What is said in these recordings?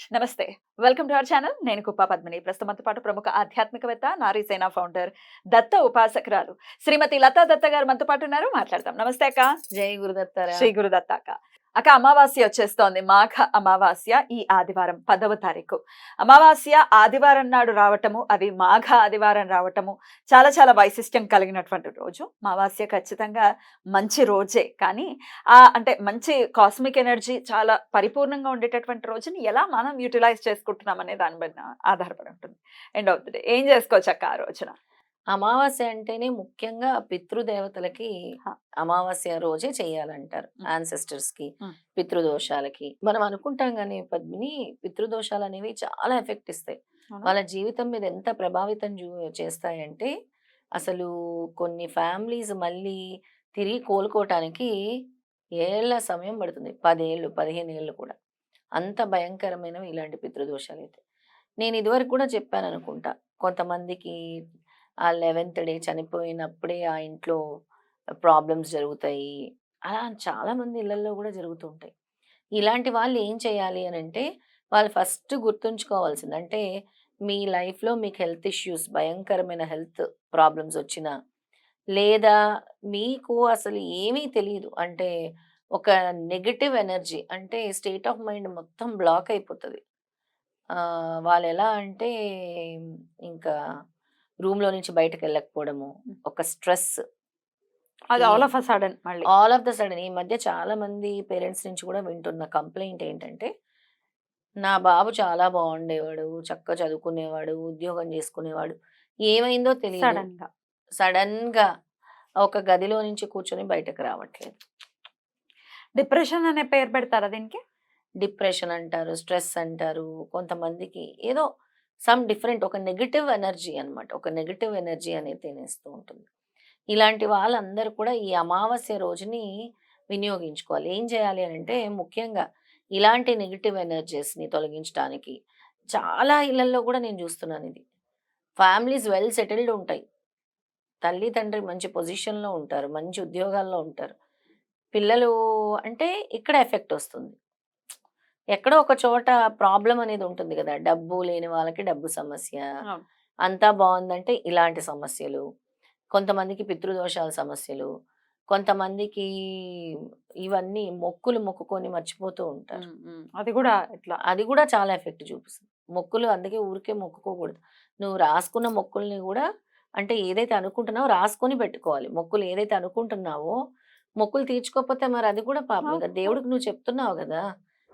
నమస్తే. Welcome to our channel. నేను కుప్ప పద్మిని. ప్రస్తుతంతో పాటు ప్రముఖ ఆధ్యాత్మికవేత్త నారీసేన ఫౌండర్ దత్త ఉపాసకురాలు శ్రీమతి లతా దత్త గారు మనతో పాటు ఉన్నారు. మాట్లాడతాం. నమస్తే అక్క. జై గురుదత్తారా? శ్రీ గురుదత్త అక్క. అక్క అమావాస్య వచ్చేస్తోంది. మాఘ అమావాస్య ఈ ఆదివారం పదవ తారీఖు. అమావాస్య ఆదివారం నాడు రావటము అది మాఘ ఆదివారం రావటము చాలా చాలా వైశిష్టం కలిగినటువంటి రోజు. అమావాస్య ఖచ్చితంగా మంచి రోజే. కానీ ఆ అంటే మంచి కాస్మిక్ ఎనర్జీ చాలా పరిపూర్ణంగా ఉండేటటువంటి రోజుని ఎలా మనం యూటిలైజ్ చేసుకుంటున్నాం అనే దాని ఆధారపడి ఉంటుంది. ఎండ్ ఆఫ్ ది డే ఏం చేసుకోవచ్చు అక్క ఆ రోజున? అమావాస్య అంటేనే ముఖ్యంగా పితృదేవతలకి. అమావాస్య రోజే చేయాలంటారు మ్. యాన్సెస్టర్స్కి. పితృదోషాలకి మనం అనుకుంటాం కానీ పద్మిని పితృదోషాలు అనేవి చాలా ఎఫెక్ట్ ఇస్తాయి? వాళ్ళ జీవితం మీద ఎంత ప్రభావితం చేస్తాయంటే అసలు కొన్ని ఫ్యామిలీస్ మళ్ళీ తిరిగి కోలుకోవటానికి ఏళ్ళ సమయం పడుతుంది పదేళ్ళు పదిహేను ఏళ్ళు కూడా అంత భయంకరమైనవి ఇలాంటి పితృదోషాలు అయితే నేను ఇదివరకు కూడా చెప్పాను అనుకుంటా కొంతమందికి ఆ లెవెన్త్ డే చనిపోయినప్పుడే ఆ ఇంట్లో ప్రాబ్లమ్స్ జరుగుతాయి. అలా చాలామంది ఇళ్ళలో కూడా జరుగుతుంటాయి ఇలాంటి వాళ్ళు ఏం చేయాలి అని అంటే వాళ్ళు ఫస్ట్ గుర్తుంచుకోవాల్సింది. అంటే మీ లైఫ్లో మీకు హెల్త్ ఇష్యూస్ భయంకరమైన హెల్త్ ప్రాబ్లమ్స్ వచ్చినా లేదా మీకు అసలు ఏమీ తెలియదు అంటే ఒక నెగటివ్ ఎనర్జీ అంటే స్టేట్ ఆఫ్ మైండ్ మొత్తం బ్లాక్ అయిపోతుంది. వాళ్ళు ఎలా అంటే ఇంకా రూమ్లో నుంచి బయటకు వెళ్ళకపోవడము ఒక స్ట్రెస్ అది ఆల్ ఆఫ్ అ సడన్ మళ్ళీ. All of the sudden. ఈ మధ్య చాలా మంది పేరెంట్స్ నుంచి కూడా వింటున్న కంప్లైంట్ ఏంటంటే నా బాబు చాలా బాగుండేవాడు చక్కగా చదువుకునేవాడు ఉద్యోగం చేసుకునేవాడు. ఏమైందో తెలియదు సడన్గా సడన్గా ఒక గదిలో నుంచి కూర్చొని బయటకు రావట్లేదు. డిప్రెషన్ అనే పేరు పెడతారా దీనికి? డిప్రెషన్ అంటారు స్ట్రెస్ అంటారు. కొంతమందికి ఏదో సమ్ డిఫరెంట్ ఒక నెగిటివ్ ఎనర్జీ అనమాట ఒక నెగిటివ్ ఎనర్జీ అనేది తినేస్తూ ఉంటుంది. ఇలాంటి వాళ్ళందరూ కూడా ఈ అమావాస్య రోజుని వినియోగించుకోవాలి. ఏం చేయాలి అని అంటే ముఖ్యంగా ఇలాంటి నెగిటివ్ ఎనర్జీస్ని తొలగించడానికి చాలా ఇళ్ళలో కూడా నేను చూస్తున్నాను ఇది. ఫ్యామిలీస్ వెల్ సెటిల్డ్ ఉంటాయి. తల్లి తండ్రి మంచి పొజిషన్లో ఉంటారు మంచి ఉద్యోగాల్లో ఉంటారు. పిల్లలు అంటే ఇక్కడ ఎఫెక్ట్ వస్తుంది. ఎక్కడో ఒక చోట ప్రాబ్లం అనేది ఉంటుంది కదా! డబ్బు లేని వాళ్ళకి డబ్బు సమస్య. అంతా బాగుందంటే ఇలాంటి సమస్యలు. కొంతమందికి పితృదోషాల సమస్యలు. కొంతమందికి ఇవన్నీ మొక్కులు మొక్కుకొని మర్చిపోతూ ఉంటారు. అది కూడా ఇట్లా. అది కూడా చాలా ఎఫెక్ట్ చూపిస్తుంది. మొక్కులు అందుకే ఊరికే మొక్కుకోకూడదు. నువ్వు రాసుకున్న మొక్కుల్ని కూడా అంటే ఏదైతే అనుకుంటున్నావో రాసుకొని పెట్టుకోవాలి. మొక్కులు ఏదైతే అనుకుంటున్నావో మొక్కులు తీర్చుకోకపోతే మరి అది కూడా పాపం. ఇక దేవుడికి నువ్వు చెప్తున్నావు కదా!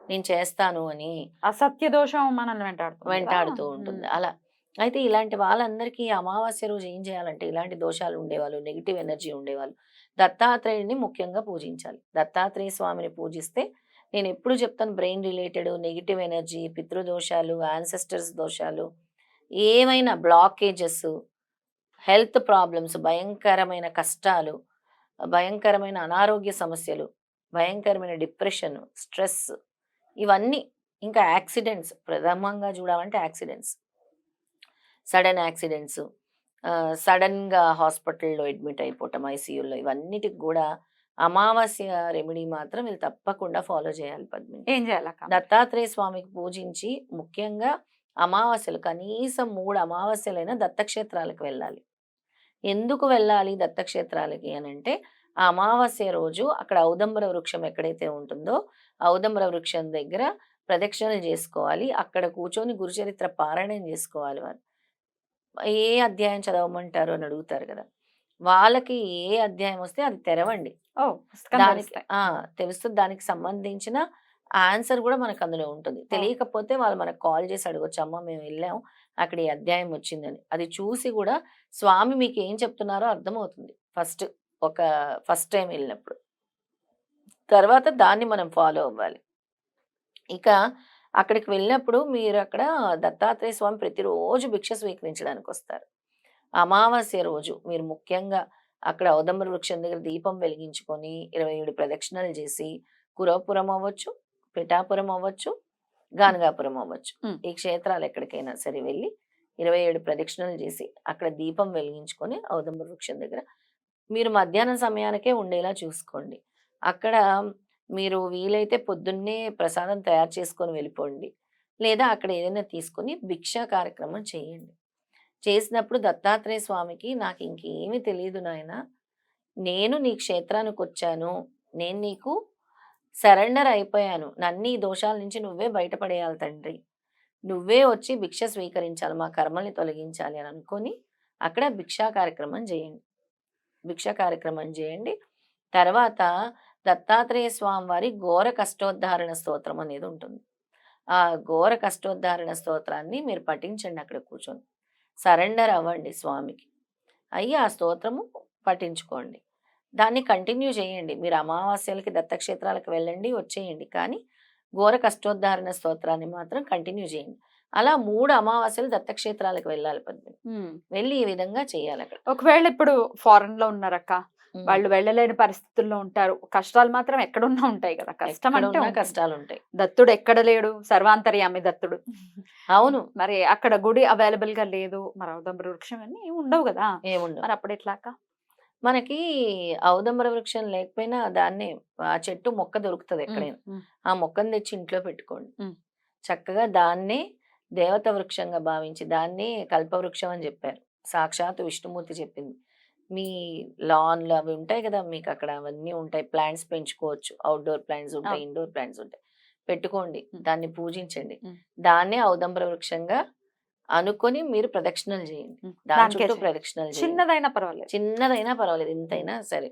నేను చేస్తాను అని అసత్య దోషం మనల్ని వెంటాడుతుంది కదా? వెంటాడుతూ ఉంటుంది. అలా అయితే ఇలాంటి వాళ్ళందరికీ అమావాస్య రోజు ఏం చేయాలంటే ఇలాంటి దోషాలు ఉండేవాళ్ళు నెగిటివ్ ఎనర్జీ ఉండేవాళ్ళు దత్తాత్రేయుడిని ముఖ్యంగా పూజించాలి దత్తాత్రేయ స్వామిని పూజిస్తే నేను ఎప్పుడు చెప్తాను బ్రెయిన్ రిలేటెడ్ నెగిటివ్ ఎనర్జీ పితృదోషాలు యాన్సెస్టర్స్ దోషాలు ఏమైనా బ్లాకేజెస్ హెల్త్ ప్రాబ్లమ్స్ భయంకరమైన కష్టాలు భయంకరమైన అనారోగ్య సమస్యలు భయంకరమైన డిప్రెషన్ స్ట్రెస్ ఇవన్నీ ఇంకా యాక్సిడెంట్స్. ప్రథమంగా చూడాలంటే యాక్సిడెంట్స్. Sudden accidents. సడన్గా హాస్పిటల్లో అడ్మిట్ అయిపోవటం ఐసీయూలో ఇవన్నిటికి కూడా అమావాస్య రెమెడీ మాత్రం వీళ్ళు తప్పకుండా ఫాలో చేయాలి పద్మిని. ఏం చేయాలక్క దత్తాత్రేయ స్వామికి పూజించి ముఖ్యంగా అమావాస్యలు కనీసం మూడు అమావాస్యలైనా దత్తక్షేత్రాలకు వెళ్ళాలి. ఎందుకు వెళ్ళాలి దత్తక్షేత్రాలకి అని అంటే ఆ అమావాస్య రోజు అక్కడ ఔదంబర వృక్షం ఎక్కడైతే ఉంటుందో ఔదంబర వృక్షం దగ్గర ప్రదక్షిణ చేసుకోవాలి. అక్కడ కూర్చొని గురుచరిత్ర పారాయణం చేసుకోవాలి వారు. ఏ అధ్యాయం చదవమంటారు అని అడుగుతారు కదా! వాళ్ళకి ఏ అధ్యాయం వస్తే అది తెరవండి. దానికి తెలుస్తుంది. దానికి సంబంధించిన ఆన్సర్ కూడా మనకు అందులో ఉంటుంది. తెలియకపోతే వాళ్ళు మనకు కాల్ చేసి అడగొచ్చు అమ్మ మేము వెళ్ళాం అక్కడ ఈ అధ్యాయం వచ్చిందని. అది చూసి కూడా స్వామి మీకు ఏం చెప్తున్నారో అర్థమవుతుంది ఫస్ట్. ఒక ఫస్ట్ టైం వెళ్ళినప్పుడు. తర్వాత దాన్ని మనం ఫాలో అవ్వాలి. ఇక అక్కడికి వెళ్ళినప్పుడు మీరు అక్కడ దత్తాత్రేయ స్వామి ప్రతిరోజు భిక్ష స్వీకరించడానికి వస్తారు. అమావాస్య రోజు మీరు ముఖ్యంగా అక్కడ ఔదంబర వృక్షం దగ్గర దీపం వెలిగించుకొని ఇరవై ఏడు ప్రదక్షిణలు చేసి కురవపురం అవ్వచ్చు పిఠాపురం అవ్వచ్చు గానగాపురం అవ్వచ్చు. ఈ క్షేత్రాలు ఎక్కడికైనా సరే వెళ్ళి ఇరవై ఏడు ప్రదక్షిణలు చేసి అక్కడ దీపం వెలిగించుకొని ఔదంబర వృక్షం దగ్గర మీరు మధ్యాహ్నం సమయానికే ఉండేలా చూసుకోండి. అక్కడ మీరు వీలైతే పొద్దున్నే ప్రసాదం తయారు చేసుకొని వెళ్ళిపోండి. లేదా అక్కడ ఏదైనా తీసుకొని భిక్షా కార్యక్రమం చేయండి. చేసినప్పుడు దత్తాత్రేయ స్వామికి నాకు ఇంకేమీ తెలియదు నాయన. నేను నీ క్షేత్రానికి వచ్చాను. నేను నీకు సరెండర్ అయిపోయాను. నన్ను ఈ దోషాల నుంచి నువ్వే బయటపడేయాలి తండ్రి. నువ్వే వచ్చి భిక్ష స్వీకరించాలి మా కర్మల్ని తొలగించాలి అని అనుకొని అక్కడ భిక్షా కార్యక్రమం చేయండి. భిక్ష కార్యక్రమం చేయండి. తర్వాత దత్తాత్రేయ స్వామి వారి ఘోర కష్టోద్ధారణ స్తోత్రం అనేది ఉంటుంది. ఆ ఘోర కష్టోద్ధారణ స్తోత్రాన్ని మీరు పఠించండి అక్కడ కూర్చొని. సరెండర్ అవ్వండి స్వామికి. అయ్యి ఆ స్తోత్రము పఠించుకోండి. దాన్ని కంటిన్యూ చేయండి. మీరు అమావాస్యలకి దత్తక్షేత్రాలకు వెళ్ళండి వచ్చేయండి. కానీ ఘోర కష్టోద్ధారణ స్తోత్రాన్ని మాత్రం కంటిన్యూ చేయండి. అలా మూడు అమావాస్యలు దత్తక్షేత్రాలకు వెళ్ళాలి పద్మిని. వెళ్ళి ఈ విధంగా చేయాలి అక్కడ. ఒకవేళ ఇప్పుడు ఫారెన్లో ఉన్నారక్క. వాళ్ళు వెళ్ళలేని పరిస్థితుల్లో ఉంటారు కష్టాలు మాత్రం ఎక్కడున్నా ఉంటాయి కదా కష్టం అంటే. కష్టాలు ఉంటాయి. దత్తుడు ఎక్కడ లేడు? సర్వాంతర్యామి దత్తుడు. అవును. మరి అక్కడ గుడి అవైలబుల్గా లేదు మరి ఔదంబర వృక్షం అన్ని ఏమి ఉండవు కదా. ఏముండవు. మరి అప్పుడు ఎట్లా అక్క? మనకి ఔదంబర వృక్షం లేకపోయినా దాన్ని ఆ చెట్టు మొక్క దొరుకుతుంది ఎక్కడైనా. ఆ మొక్కను తెచ్చి ఇంట్లో పెట్టుకోండి. చక్కగా దాన్నే దేవత వృక్షంగా భావించి దాన్ని కల్పవృక్షం అని చెప్పారు సాక్షాత్ విష్ణుమూర్తి చెప్పింది మీ లాన్లు అవి ఉంటాయి కదా మీకు అక్కడ అవన్నీ ఉంటాయి ప్లాంట్స్ పెంచుకోవచ్చు అవుట్డోర్ ప్లాంట్స్ ఉంటాయి. ఇండోర్ ప్లాంట్స్ ఉంటాయి పెట్టుకోండి. దాన్ని పూజించండి. దాన్నే ఔదంబర వృక్షంగా అనుకొని మీరు ప్రదక్షిణలు చేయండి. దాని చుట్టూ. ప్రదక్షిణలు చిన్నదైనా పర్వాలేదు చిన్నదైనా పర్వాలేదు ఎంతైనా సరే.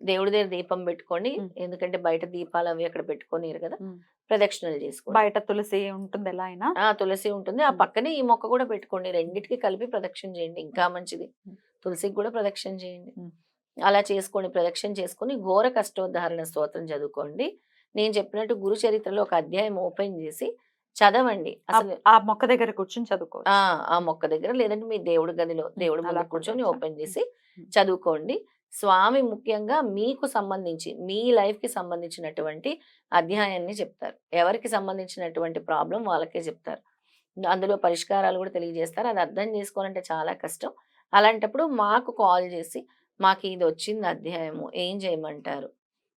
దేవుడి దగ్గర దీపం పెట్టుకోండి ఉమ్. ఎందుకంటే బయట దీపాలు అవి అక్కడ పెట్టుకోనిరు కదా. ప్రదక్షిణలు చేసుకోండి బయట తులసి ఉంటుంది ఎలా అయినా ఆ తులసి ఉంటుంది ఆ. పక్కనే ఈ మొక్క కూడా పెట్టుకోండి రెండిటికి కలిపి ప్రదక్షిణ చేయండి ఇంకా మంచిది. తులసికి కూడా ప్రదక్షిణ చేయండి. అలా చేసుకోండి ప్రదక్షిణ చేసుకొని ఘోర కష్టోద్ధారణ స్తోత్రం చదువుకోండి నేను చెప్పినట్టు గురు చరిత్రలో ఒక అధ్యాయం ఓపెన్ చేసి చదవండి ఆ- అసలు ఆ మొక్క దగ్గర కూర్చొని చదువుకో ఆ మొక్క దగ్గర లేదంటే మీ దేవుడి గదిలో దేవుడి ముందు కూర్చొని? ఓపెన్ చేసి. చదువుకోండి స్వామి ముఖ్యంగా మీకు సంబంధించి మీ లైఫ్కి సంబంధించినటువంటి అధ్యాయాన్ని చెప్తారు. ఎవరికి సంబంధించినటువంటి ప్రాబ్లం వాళ్ళకే చెప్తారు. అందులో పరిష్కారాలు కూడా తెలియజేస్తారు. అది అర్థం చేసుకోవాలంటే చాలా కష్టం. అలాంటప్పుడు మాకు కాల్ చేసి మాకు ఇది వచ్చింది అధ్యాయము ఏం చేయమంటారు?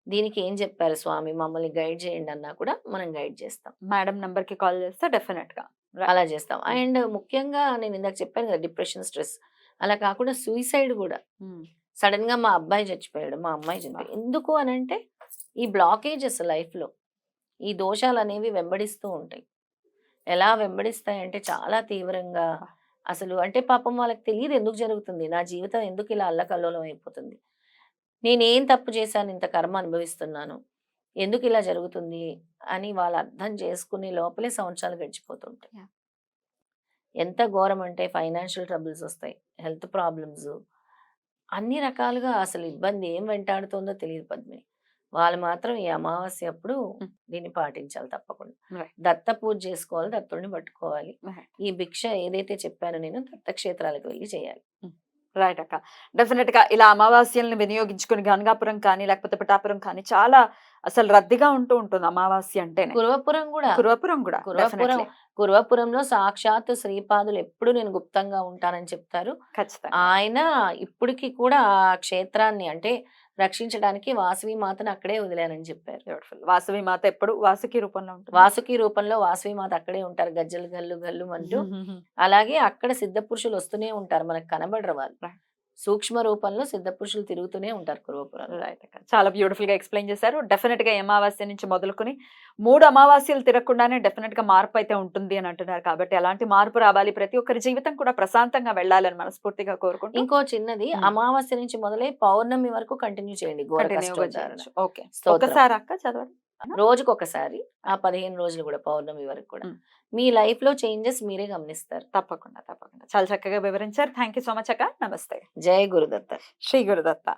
దీనికి ఏం చెప్పారు స్వామి? మమ్మల్ని గైడ్ చేయండి అన్నా కూడా మనం గైడ్ చేస్తాం. మేడం నంబర్కి కాల్ చేస్తే డెఫినెట్గా అలా చేస్తాం. అండ్ ముఖ్యంగా నేను ఇందాక చెప్పాను కదా డిప్రెషన్ స్ట్రెస్. అలా కాకుండా సూసైడ్ కూడా. సడన్గా మా అబ్బాయి చచ్చిపోయాడు మా అమ్మాయి చనిపోయాడు. ఎందుకు అని అంటే ఈ బ్లాకేజెస్ లైఫ్లో ఈ దోషాలు అనేవి వెంబడిస్తూ ఉంటాయి. ఎలా వెంబడిస్తాయి అంటే చాలా తీవ్రంగా అసలు అంటే పాపం వాళ్ళకి తెలియదు ఎందుకు జరుగుతుంది. నా జీవితం ఎందుకు ఇలా అల్లకల్లోలం అయిపోతుంది. నేనేం తప్పు చేశాను ఇంత కర్మ అనుభవిస్తున్నాను ఎందుకు ఇలా జరుగుతుంది అని వాళ్ళు అర్థం చేసుకునే లోపలే సంవత్సరాలు గడిచిపోతుంటాయి. ఎంత ఘోరం అంటే ఫైనాన్షియల్ ట్రబుల్స్ వస్తాయి హెల్త్ ప్రాబ్లమ్స్ అన్ని రకాలుగా అసలు ఇబ్బంది ఏం వెంటాడుతుందో తెలియదు పద్మిని వాళ్ళు మాత్రం ఈ అమావాస్య అప్పుడు. దీన్ని పాటించాలి తప్పకుండా. దత్త పూజ చేసుకోవాలి దత్తుడిని పట్టుకోవాలి. ఈ భిక్ష ఏదైతే చెప్పానో నేను దత్తక్షేత్రాలకు వెళ్ళి చేయాలి రైట్ అక్క డెఫినెట్గా ఇలా అమావాస్యల్ని వినియోగించుకుని గంగాపురం కానీ లేకపోతే పిఠాపురం కానీ చాలా అసలు రద్దీగా ఉంటూ ఉంటుంది అమావాస్య అంటేనే. కురవపురం కూడా. కురవపురం కూడా కురవపురం. కురవపురంలో సాక్షాత్ శ్రీపాదులు ఎప్పుడు నేను గుప్తంగా ఉంటానని చెప్తారు. ఖచ్చితంగా. ఆయన ఇప్పటికి కూడా ఆ క్షేత్రాన్ని అంటే రక్షించడానికి వాసవి మాతను అక్కడే వదిలానని చెప్పారు. బ్యూటిఫుల్ వాసవి మాత ఎప్పుడు? వాసుకి రూపంలో ఉంటుంది? వాసుకి రూపంలో వాసవి మాత అక్కడే ఉంటారు. గజ్జలు గల్లు గల్లు అంటూ. అలాగే అక్కడ సిద్ధ పురుషులు వస్తూనే ఉంటారు. మనకు కనబడరు వాళ్ళు. సూక్ష్మ రూపంలో సిద్ధ పురుషులు తిరుగుతూనే ఉంటారు కురవపురంలో. చాలా బ్యూటిఫుల్గా ఎక్స్ప్లెయిన్ చేశారు. డెఫినెట్గా అమావాస్య నుంచి మొదలుకొని మూడు అమావాస్యలు తిరగకుండానే డెఫినెట్గా మార్పు అయితే ఉంటుంది అని అంటున్నారు. కాబట్టి అలాంటి మార్పు రావాలి? ప్రతి ఒక్కరి జీవితం కూడా ప్రశాంతంగా వెళ్ళాలని మనస్ఫూర్తిగా కోరుకుంటూ ఇంకో చిన్నది Hmm. అమావాస్య నుంచి మొదలై పౌర్ణమి వరకు కంటిన్యూ చేయండి. ఓకే. ఒకసారి అక్క చదవండి. రోజుకు ఒకసారి ఆ పదిహేను రోజులు కూడా పౌర్ణమి వరకు కూడా మ్. లైఫ్లో చేంజెస్ మీరే గమనిస్తారు. తప్పకుండా తప్పకుండా. చాలా చక్కగా వివరించారు. థ్యాంక్ యూ సో మచ్ అక్క. నమస్తే. జయ గురుదత్త. శ్రీ గురుదత్త.